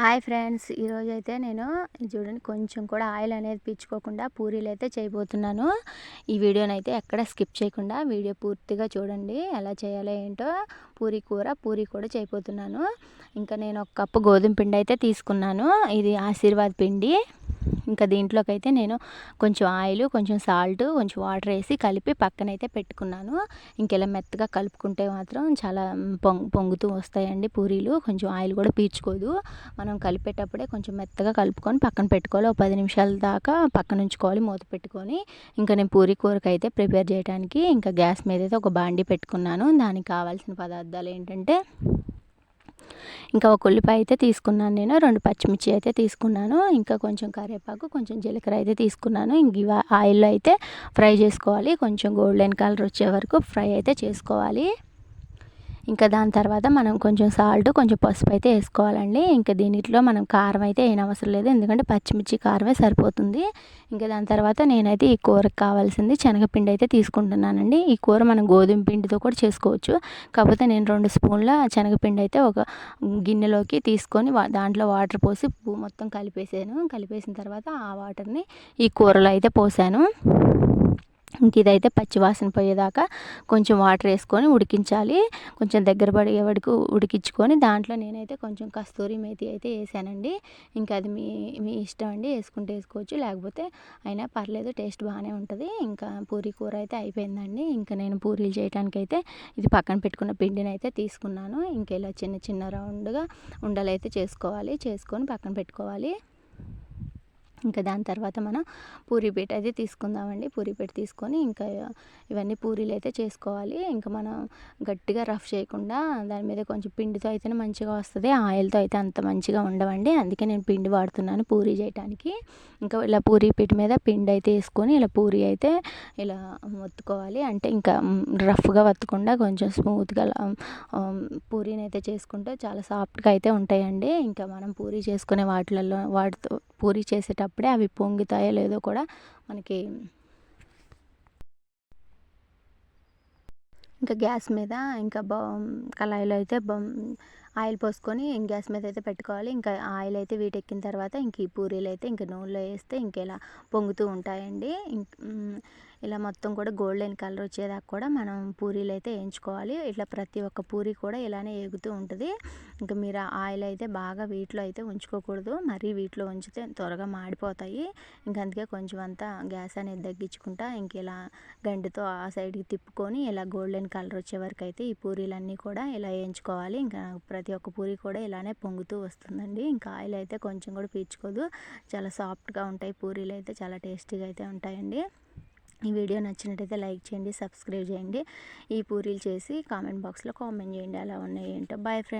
Hi friends ఈరోజు అయితే నేను చూడండి కొంచెం కూడా ఆయిల్ అనేది పీల్చుకోకుండా పూరీలు అయితే చేయబోతున్నాను. ఈ వీడియోని అయితే ఎక్కడ స్కిప్ చేయకుండా వీడియో పూర్తిగా చూడండి ఎలా చేయాలో ఏంటో పూరీ కూర పూరీ కూడా చేయబోతున్నాను. ఇంకా నేను ఒక కప్పు గోధుమ పిండి అయితే తీసుకున్నాను ఇది ఆశీర్వాద్ పిండి. ఇంకా దీంట్లోకి అయితే నేను కొంచెం ఆయిల్ కొంచెం సాల్ట్ కొంచెం వాటర్ వేసి కలిపి పక్కనైతే పెట్టుకున్నాను. ఇంకెలా మెత్తగా కలుపుకుంటే మాత్రం చాలా పొంగు పొంగుతూ వస్తాయండి పూరీలు. కొంచెం ఆయిల్ కూడా పీల్చుకోదు. మనం కలిపేటప్పుడే కొంచెం మెత్తగా కలుపుకొని పక్కన పెట్టుకోవాలి. ఒక పది నిమిషాల దాకా పక్కన ఉంచుకోవాలి మూత పెట్టుకొని. ఇంకా నేను పూరి కూరకు అయితే ప్రిపేర్ చేయడానికి ఇంకా గ్యాస్ మీద అయితే ఒక బాండి పెట్టుకున్నాను. దానికి కావాల్సిన పదార్థాలు ఏంటంటే ఇంకా ఒక ఉల్లిపాయ అయితే తీసుకున్నాను నేను రెండు పచ్చిమిర్చి అయితే తీసుకున్నాను ఇంకా కొంచెం కరివేపాకు కొంచెం జీలకర్ర అయితే తీసుకున్నాను. ఇంక ఆయిల్లో అయితే ఫ్రై చేసుకోవాలి కొంచెం గోల్డెన్ కలర్ వచ్చే వరకు ఫ్రై అయితే చేసుకోవాలి. ఇంకా దాని తర్వాత మనం కొంచెం సాల్ట్ కొంచెం పసుపు అయితే వేసుకోవాలండి. ఇంకా దీనిలో మనం కారం అయితే ఏం అవసరం లేదు. ఎందుకంటే పచ్చిమిర్చి కారమే సరిపోతుంది. ఇంకా దాని తర్వాత నేనైతే ఈ కూరకు కావాల్సింది శనగపిండి అయితే తీసుకుంటున్నానండి. ఈ కూర మనం గోధుమ పిండితో కూడా చేసుకోవచ్చు. కాకపోతే నేను రెండు స్పూన్ల శనగపిండి అయితే ఒక గిన్నెలోకి తీసుకొని దాంట్లో వాటర్ పోసి మొత్తం కలిపేసాను. కలిపేసిన తర్వాత ఆ వాటర్ని ఈ కూరలో అయితే పోసాను. ఇంక ఇదైతే పచ్చివాసన పోయేదాకా కొంచెం వాటర్ వేసుకొని ఉడికించాలి. కొంచెం దగ్గర పడే వరకు ఉడికించుకొని దాంట్లో నేనైతే కొంచెం కస్తూరి మేతి అయితే వేసానండి. ఇంకా అది మీ మీ ఇష్టం అండి వేసుకుంటే వేసుకోవచ్చు. లేకపోతే అయినా పర్లేదు టేస్ట్ బాగానే ఉంటుంది. ఇంకా పూరీ కూర అయితే అయిపోయిందండి. ఇంకా నేను పూరీలు చేయడానికి అయితే ఇది పక్కన పెట్టుకున్న పిండిని అయితే తీసుకున్నాను. ఇంకా ఇలా చిన్న చిన్న రౌండ్గా ఉండలు అయితే చేసుకోవాలి. చేసుకొని పక్కన పెట్టుకోవాలి. ఇంకా దాని తర్వాత మనం పూరీ అయితే తీసుకుందామండి. పూరీ తీసుకొని ఇంకా ఇవన్నీ పూరీలు అయితే చేసుకోవాలి. ఇంకా మనం గట్టిగా రఫ్ చేయకుండా దాని మీద కొంచెం పిండితో అయితేనే మంచిగా వస్తుంది. ఆయిల్తో అయితే అంత మంచిగా ఉండవండి. అందుకే నేను పిండి వాడుతున్నాను పూరీ చేయడానికి ఇంకా ఇలా పూరీ మీద పిండి అయితే వేసుకొని ఇలా పూరీ అయితే ఇలా వత్తుకోవాలి అంటే ఇంకా రఫ్గా వత్తకుండా కొంచెం స్మూత్గా పూరీని అయితే చేసుకుంటే చాలా సాఫ్ట్గా అయితే ఉంటాయండి. ఇంకా మనం పూరీ చేసుకునే వాటిలలో వాటితో పూరీ చేసేటప్పుడు అవి పొంగుతాయో లేదో కూడా మనకి ఇంకా గ్యాస్ మీద ఇంకా బా కళాయిలో అయితే ఆయిల్ పోసుకొని గ్యాస్ మీద అయితే పెట్టుకోవాలి. ఇంకా ఆయిల్ అయితే వీటెక్కిన తర్వాత ఇంక ఈ పూరీలు అయితే ఇంకా నూనెలో వేస్తే ఇంకెలా పొంగుతూ ఉంటాయండి. ఇలా మొత్తం కూడా గోల్డెన్ కలర్ వచ్చేదాకా కూడా మనం పూరీలు అయితే వేయించుకోవాలి. ఇట్లా ప్రతి ఒక్క పూరి కూడా ఇలానే ఎగుతూ ఉంటుంది. ఇంకా మీరు ఆయిల్ అయితే బాగా వీటిలో అయితే ఉంచుకోకూడదు. మరీ వీటిలో ఉంచితే త్వరగా మాడిపోతాయి. ఇంకా అందుకే కొంచెం అంతా గ్యాస్ అనేది తగ్గించుకుంటా ఇంక ఇలా గండితో ఆ సైడ్కి తిప్పుకొని ఇలా గోల్డెన్ కలర్ వచ్చే వరకు అయితే ఈ పూరీలన్నీ కూడా ఇలా వేయించుకోవాలి. ఇంకా ప్రతి ప్రతి ఒక్క పూరి కూడా ఇలానే పొంగుతూ వస్తుందండి. ఇంకా ఆయిల్ అయితే కొంచెం కూడా పీల్చుకోదు. చాలా సాఫ్ట్గా ఉంటాయి పూరీలు అయితే చాలా టేస్టీగా అయితే ఉంటాయండి. ఈ వీడియో నచ్చినట్టయితే లైక్ చేయండి సబ్స్క్రైబ్ చేయండి. ఈ పూరీలు చేసి కామెంట్ బాక్స్లో కామెంట్ చేయండి. అలా ఉన్నాయి ఏంటో. Bye friends.